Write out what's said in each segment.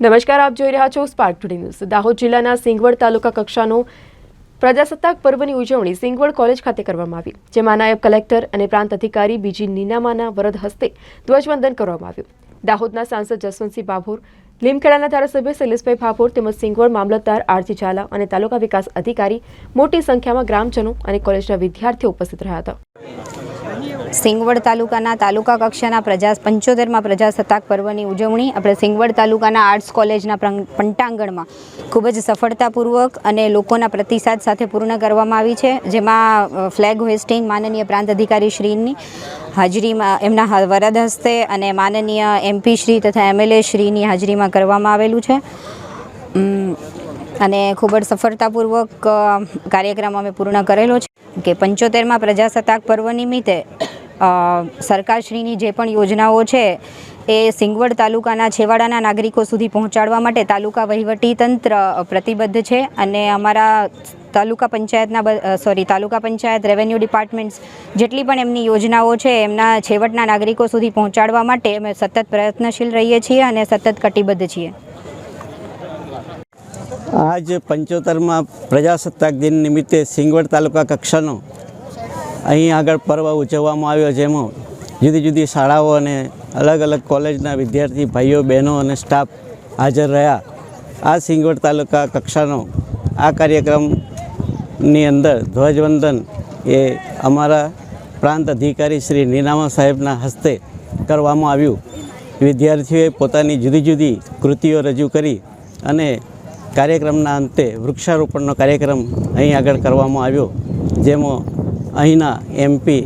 નમસ્કાર, આપ જોઈ રહ્યા છો સ્પાર્ક ટુડે ન્યૂઝ દાહોદ જિલ્લાના સિંગવડ તાલુકા કક્ષાનો પ્રજાસત્તાક પર્વની ઉજવણી સિંગવડ કોલેજ ખાતે કરવામાં આવી, જેમાં નાયબ કલેક્ટર અને પ્રાંત અધિકારી બીજી નીનામાના વરદ હસ્તે ધ્વજવંદન કરવામાં આવ્યું. દાહોદના સાંસદ જસવંતસિંહ ભાભોર, લીમખેડાના ધારાસભ્ય શૈલેષભાઈ ભાભોર તેમજ સિંગવડ મામલતદાર આરજી ઝાલા અને તાલુકા વિકાસ અધિકારી મોટી સંખ્યામાં ગ્રામજનો અને કોલેજના વિદ્યાર્થીઓ ઉપસ્થિત રહ્યા હતા. સિંગવડ તાલુકાના તાલુકા કક્ષાના પ્રજા પંચોતેરમાં પ્રજાસત્તાક પર્વની ઉજવણી. આપણે સિંગવડ તાલુકાના આર્ટ્સ કોલેજના પંટાંગણમાં ખૂબ જ સફળતાપૂર્વક અને લોકોના પ્રતિસાદ સાથે પૂર્ણ કરવામાં આવી છે. જેમાં ફ્લેગ હોઇસ્ટિંગ માનનીય પ્રાંત અધિકારી શ્રીની હાજરીમાં, એમના વરદ હસ્તે અને માનનીય એમપી શ્રી તથા એમએલએ શ્રીની હાજરીમાં કરવામાં આવેલું છે. અને ખૂબ જ સફળતાપૂર્વક કાર્યક્રમ અમે પૂર્ણ કરેલો છે. કે પંચોતેરમાં પ્રજાસત્તાક પર્વ નિમિત્તે સરકારશ્રીની જે પણ યોજનાઓ છે એ સિંગવડ તાલુકાના છેવાડાના નાગરિકો સુધી પહોંચાડવા માટે તાલુકા વહીવટી તંત્ર પ્રતિબદ્ધ છે અને અમારા તાલુકા પંચાયતના sorry taluka panchayat revenue departments જેટલી પણ એમની યોજનાઓ છે, એમના છેવટના નાગરિકો સુધી પહોંચાડવા માટે અમે સતત પ્રયત્નશીલ રહીએ છીએ અને સતત કટિબદ્ધ છીએ. આજ પંચોતેરમાં પ્રજાસત્તાક દિન નિમિત્તે સિંગવડ તાલુકા કક્ષાનો અહીં આગળ પર્વ ઉજવવામાં આવ્યો જેમાં જુદી જુદી શાળાઓ અને અલગ અલગ કોલેજના વિદ્યાર્થી ભાઈઓ, બહેનો અને સ્ટાફ હાજર રહ્યા. આ સિંગવડ તાલુકા કક્ષાનો આ કાર્યક્રમની અંદર ધ્વજવંદન એ અમારા પ્રાંત અધિકારી શ્રી નીનામા સાહેબના હસ્તે કરવામાં આવ્યું. વિદ્યાર્થીઓએ પોતાની જુદી જુદી કૃતિઓ રજૂ કરી અને કાર્યક્રમના અંતે વૃક્ષારોપણનો કાર્યક્રમ અહીં આગળ કરવામાં આવ્યો, જેમાં અહીંના એમપી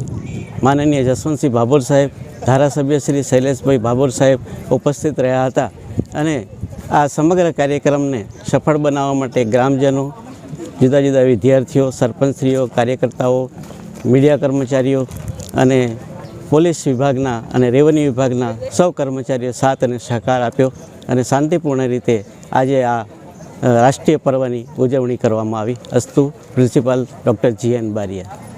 માનનીય જસવંતસિંહ ભાભોર સાહેબ, ધારાસભ્ય શ્રી શૈલેષભાઈ ભાભોર સાહેબ ઉપસ્થિત રહ્યા હતા અને આ સમગ્ર કાર્યક્રમને સફળ બનાવવા માટે ગ્રામજનો, જુદા જુદા વિદ્યાર્થીઓ, સરપંચશ્રીઓ, કાર્યકર્તાઓ, મીડિયા કર્મચારીઓ અને પોલીસ વિભાગના અને રેવન્યુ વિભાગના સૌ કર્મચારીઓ સાથ અને સહકાર આપ્યો અને શાંતિપૂર્ણ રીતે આજે આ રાષ્ટ્રીય પર્વની ઉજવણી કરવામાં આવી. અસ્તુ principal doctor G N Bariya.